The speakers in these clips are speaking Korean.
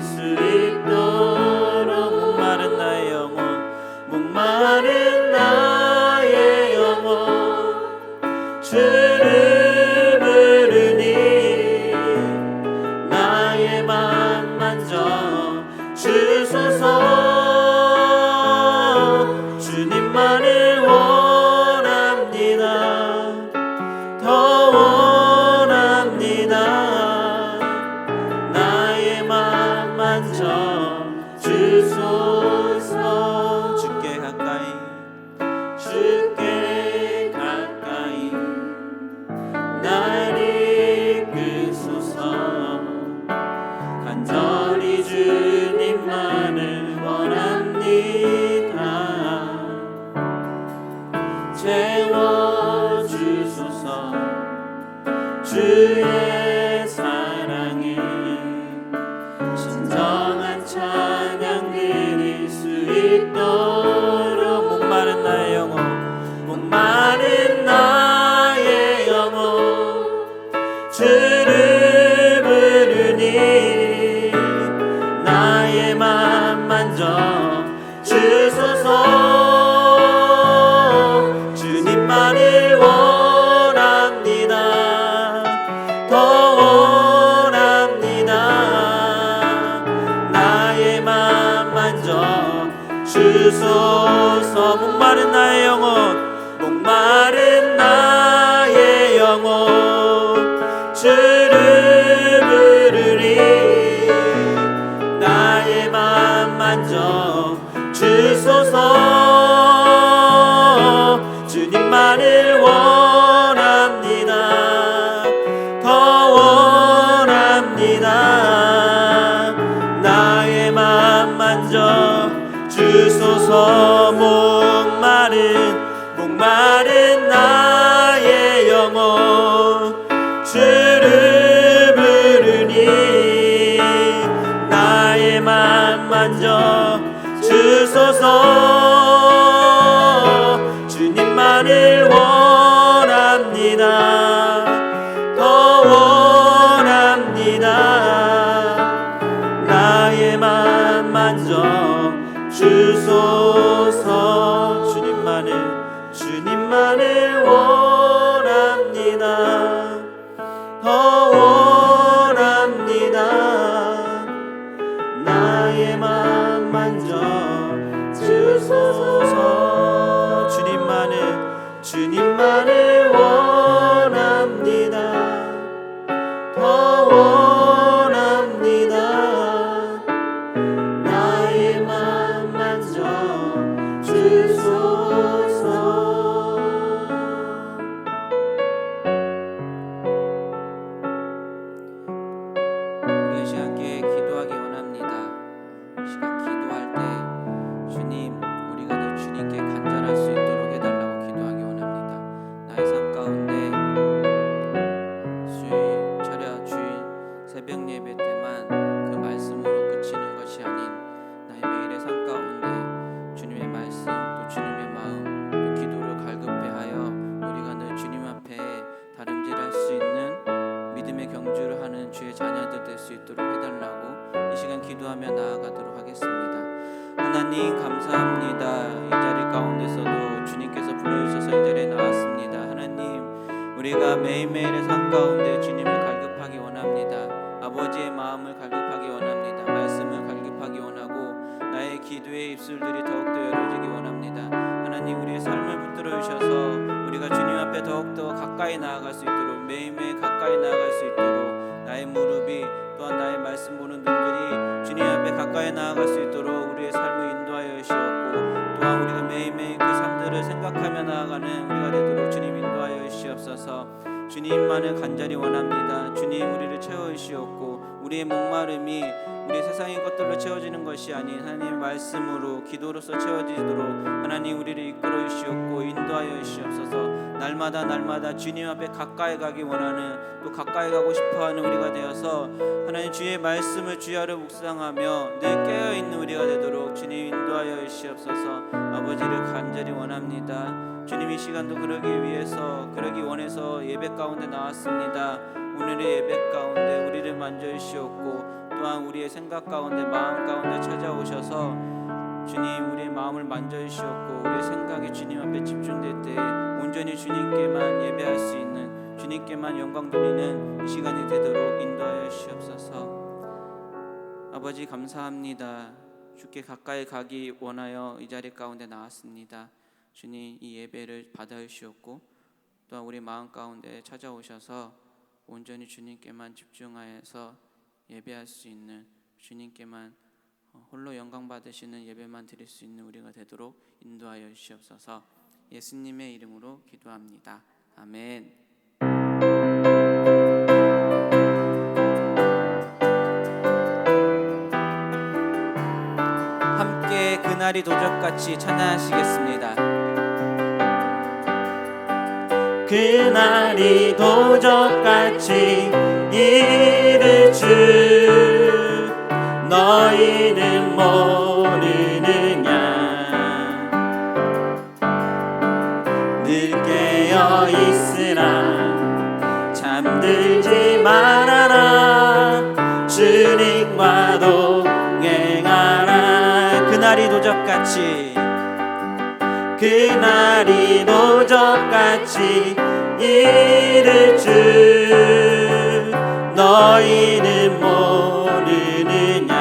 수 주의 맘만 간절히 원합니다. 주님 우리를 채워 주시옵고 우리의 목마름이 우리 세상의 것들로 채워지는 것이 아닌 하나님의 말씀으로 기도로서 채워지도록 하나님 우리를 이끌어 주시옵고 인도하여 주시옵소서. 날마다 날마다 주님 앞에 가까이 가기 원하는 또 가까이 가고 싶어하는 우리가 되어서 하나님 주의 말씀을 주야로 묵상하며 늘 깨어 있는 우리가 되도록 주님 인도하여 주시옵소서. 아버지를 간절히 원합니다 주님 이 시간도 그러기 위해서 그러기 원해서 예배 가운데 나왔습니다. 오늘의 예배 가운데 우리를 만져주시옵고 또한 우리의 생각 가운데 마음 가운데 찾아오셔서 주님 우리의 마음을 만져주시옵고 우리의 생각이 주님 앞에 집중될 때 온전히 주님께만 예배할 수 있는 주님께만 영광 돌리는 이 시간이 되도록 인도하여 주시옵소서. 아버지 감사합니다. 주께 가까이 가기 원하여 이 자리 가운데 나왔습니다 주님 이 예배를 받아주시옵고 또한 우리 마음 가운데 찾아오셔서 온전히 주님께만 집중하여서 예배할 수 있는 주님께만 어, 홀로 영광 받으시는 예배만 드릴 수 있는 우리가 되도록 인도하여 주시옵소서. 예수님의 이름으로 기도합니다. 아멘. 함께 도적같이 찬양하시겠습니다. 그날이 도적같이 이를 줄 너희는 모르느냐? 늘 깨어 있으라. 잠들지 말아라. 주님과 동행하라. 그날이 도적같이 그날이 도적같이 이를 줄 너희는 모르느냐?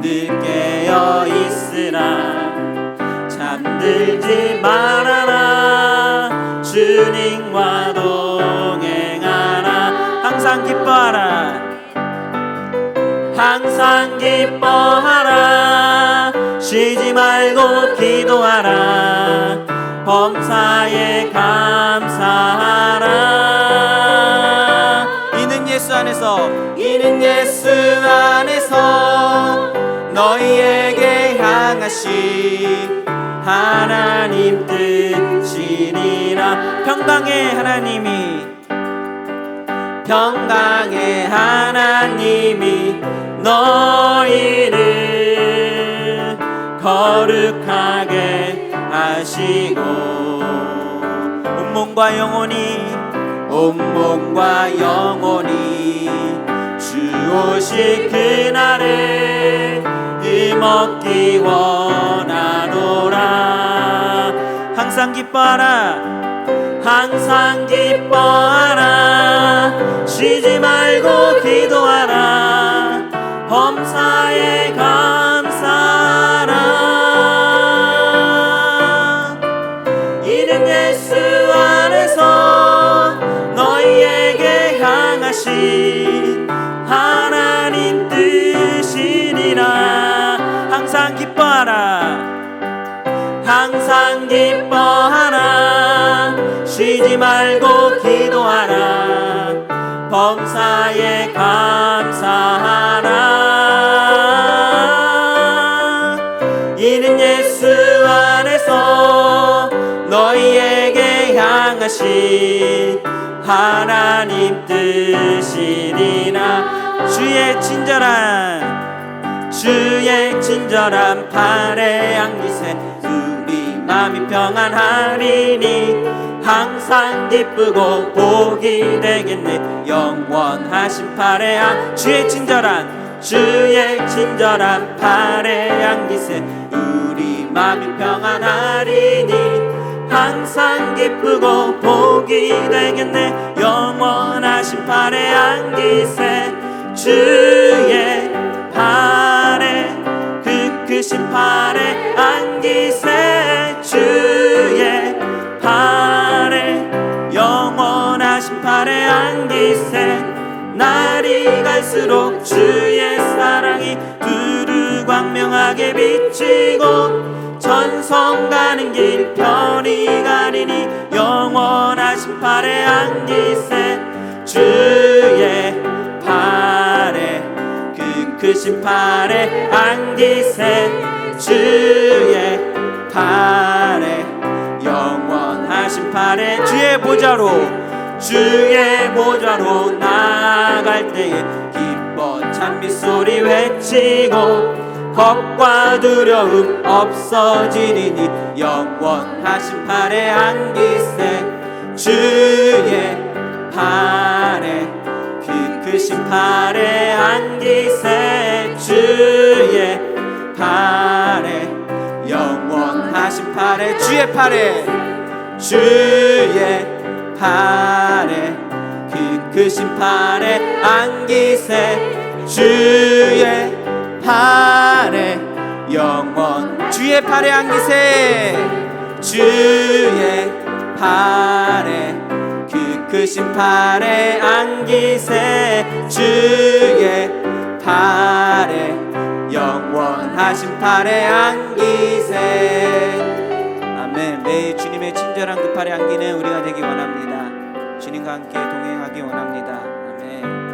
늘 깨어 있으라 잠들지 말아라. 주님과 동행하라. 항상 기뻐하라. 항상 기뻐하라 말고 기도하라. 범사에 감사하라. 이는 예수 안에서 이는 예수 안에서 너희에게 향하시. 하나님 뜻이니라. 평강의 하나님이 평강의 하나님이 너희를 거룩하게 하시고 온몸과 영혼이 온몸과 영혼이 주 오실 그날을 힘없기 원하노라. 항상 기뻐하라. 항상 기뻐하라. 쉬지 말고 기도하라. 범사에 감 하신 하나님 뜻이니라. 항상 기뻐하라. 항상 기뻐하라. 쉬지 말고 기도하라. 범사에 감사하라. 이는 예수 안에서 너희에게 향하신 하나님 뜻이니라. 주의 친절한 주의 친절한 팔에 안기세. 우리 마음이 평안하리니 항상 기쁘고 복이 되겠네. 영원하신 안 주의 친절한 주의 친절한 팔에 안기세. 우리 마음이 평안하리니 항상 기쁘고 복이 되겠네. 영원하신 팔에 안기세. 주의 팔에 그 크신 팔에 안기세. 주의 팔에 영원하신 팔에 안기세. 날이 갈수록 주의 사랑이 두루 광명하게 비치고 전성 가는 길 편히 가리니 영원하신 팔에 안기세 주의 팔에 그 크신 팔에 안기세 주의 팔에 영원하신 팔에 주의 보좌로 주의 보좌로 나갈 때에 기뻐 찬미 소리 외치고 겁과 두려움 없어지리니 영원하신 팔에 안기세 주의 팔에 그 크신 팔에 안기세 주의 팔에 영원하신 팔에 주의 팔에 주의 팔에 그 크신 팔에 안기세 주의 팔에 영원 주의 팔에 안기세 주의 팔에 그 크신 팔에 안기세 주의 팔에 영원하신 팔에 안기세 아멘. 매일 주님의 친절한 그 팔에 안기는 우리가 되기 원합니다. 주님과 함께 동행하기 원합니다. 아멘.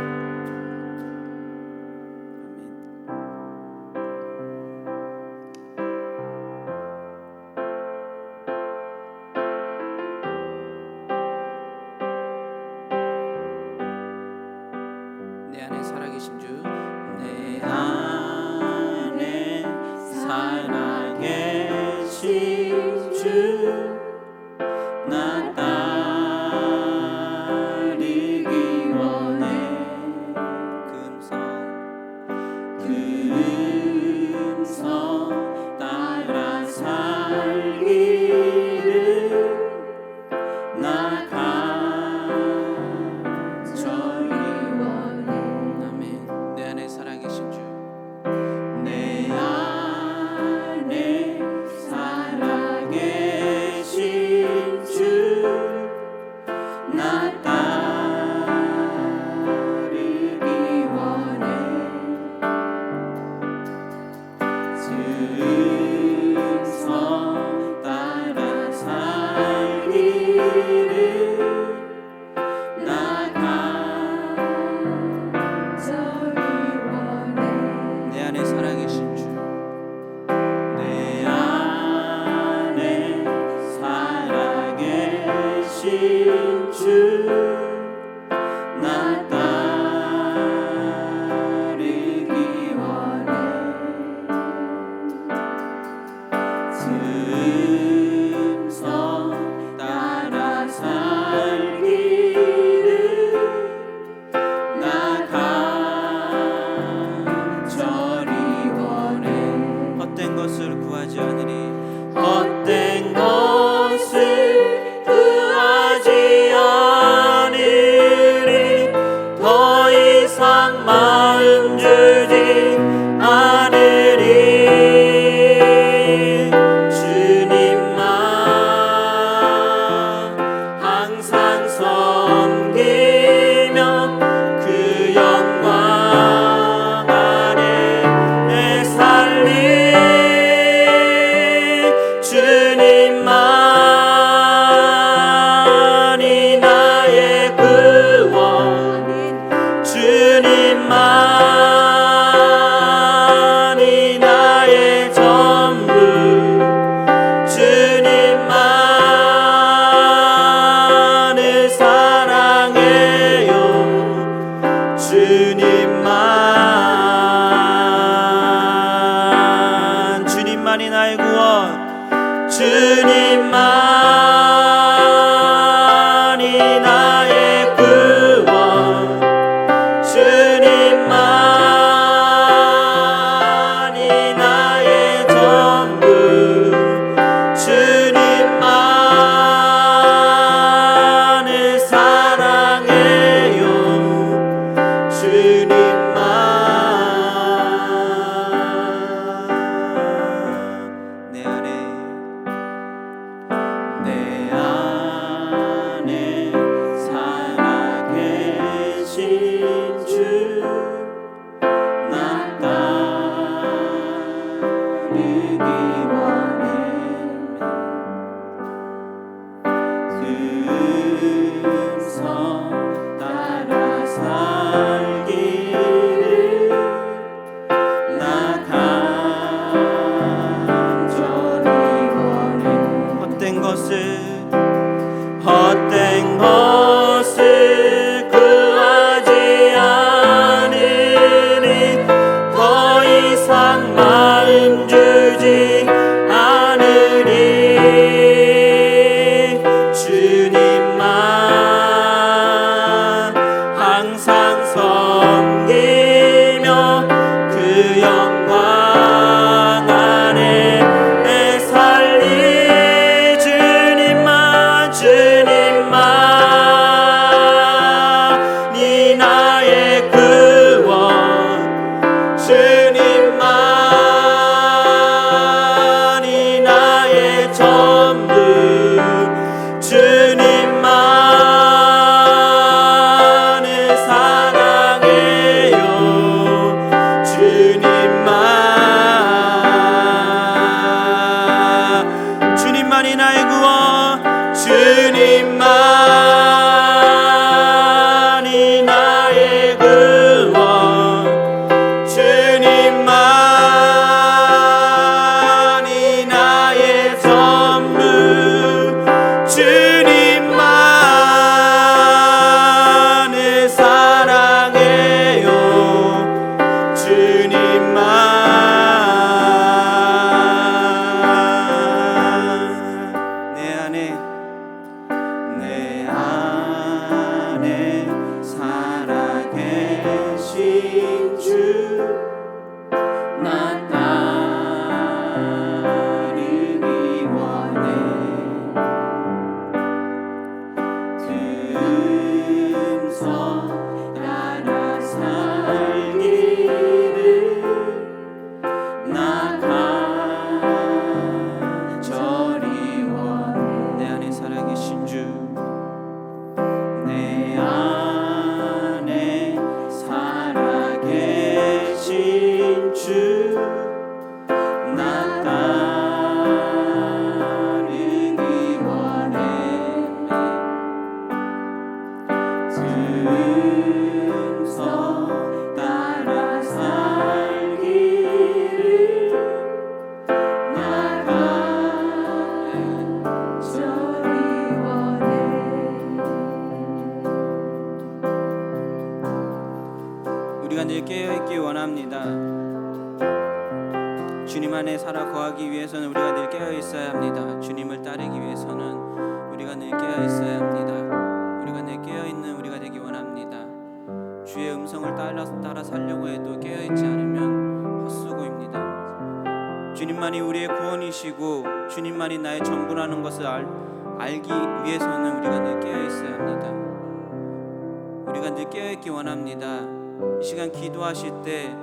이 시간 기도하실 때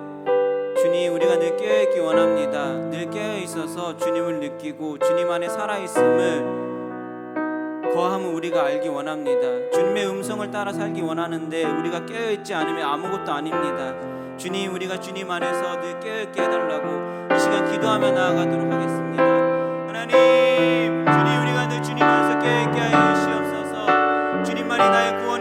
주님 우리가 늘 깨어 있기 원합니다. 늘 깨어 있어서 주님을 느끼고 주님 안에 살아 있음을 거함을 우리가 알기 원합니다. 주님의 음성을 따라 살기 원하는데 우리가 깨어 있지 않으면 아무것도 아닙니다. 주님 우리가 주님 안에서 늘 깨어 있게 해달라고 이 시간 기도하며 나아가도록 하겠습니다. 하나님 주님 우리가 늘 주님 안에서 깨어 있게 하여 주시옵소서. 주님만이 나의 구원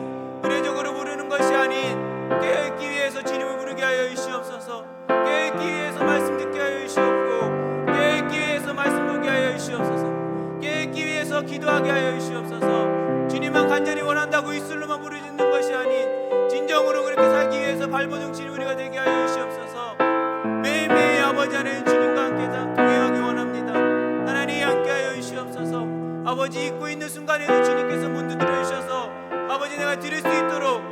아닌 의례적으로 부르는 것이 아닌 깨어있기 위해서 주님을 부르게 하여 주시옵소서. 깨어있기 위해서 말씀 듣게 하여 주시옵고 깨어있기 위해서 말씀 보게 하여 주시옵소서. 깨어있기 위해서 기도하게 하여 주시옵소서. 주님만 간절히 원한다고 입술로만 부르짖는 것이 아닌 진정으로 그렇게 살기 위해서 발버둥치는 우리가 되게 하여 주시옵소서. 매일매일 아버지 하나님 주님과 함께 동행하기 원합니다. 하나님 함께 하여 주시옵소서. 아버지 잊고 있는 순간에도 주님께서 문 두드려 주셔서 지 내가 드릴 수 있도록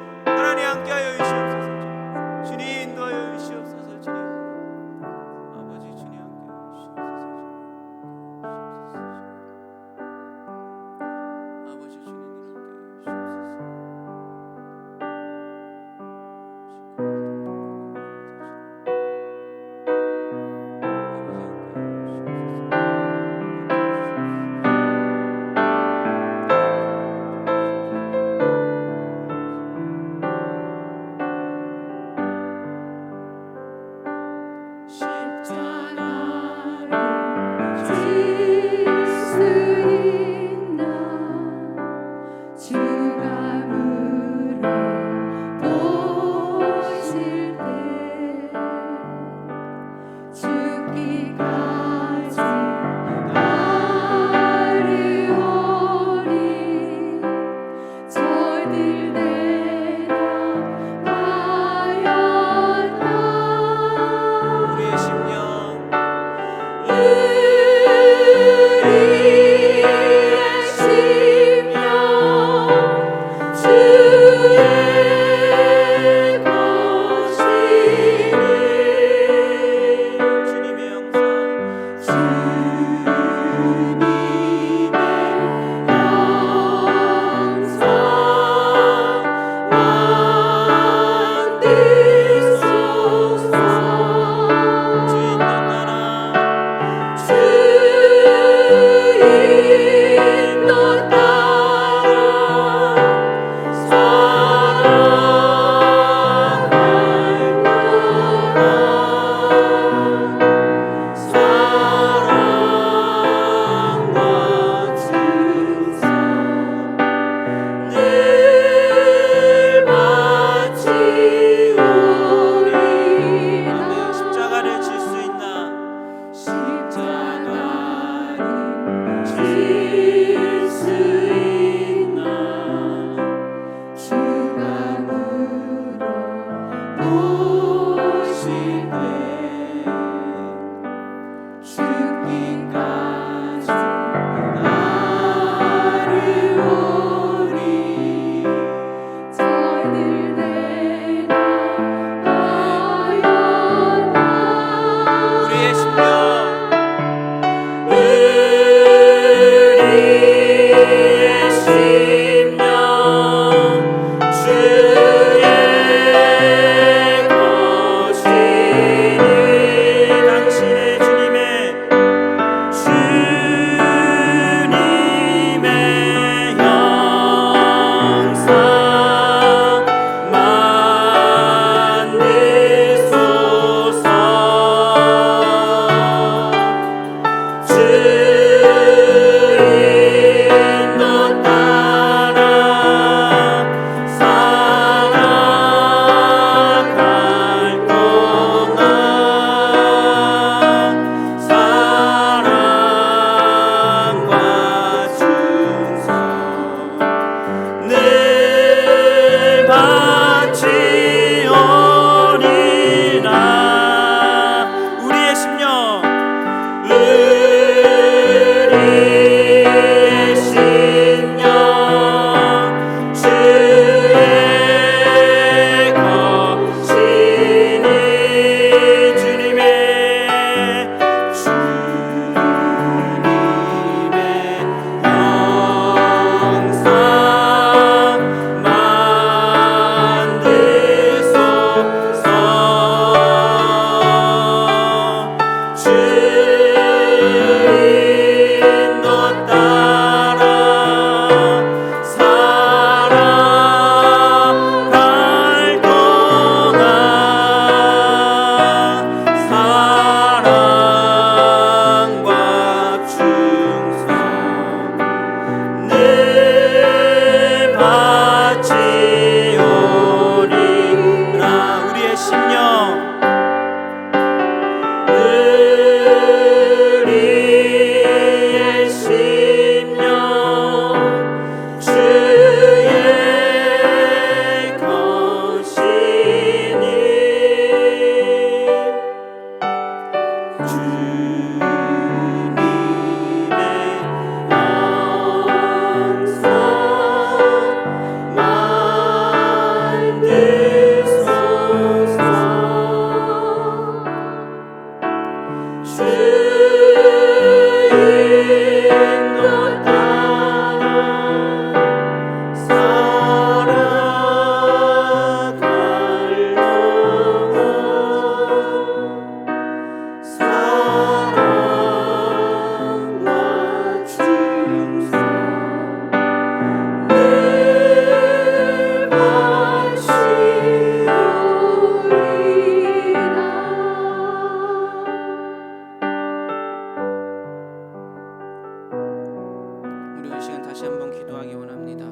원합니다.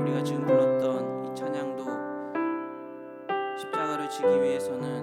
우리가 지금 불렀던 이 찬양도 십자가를 지기 위해서는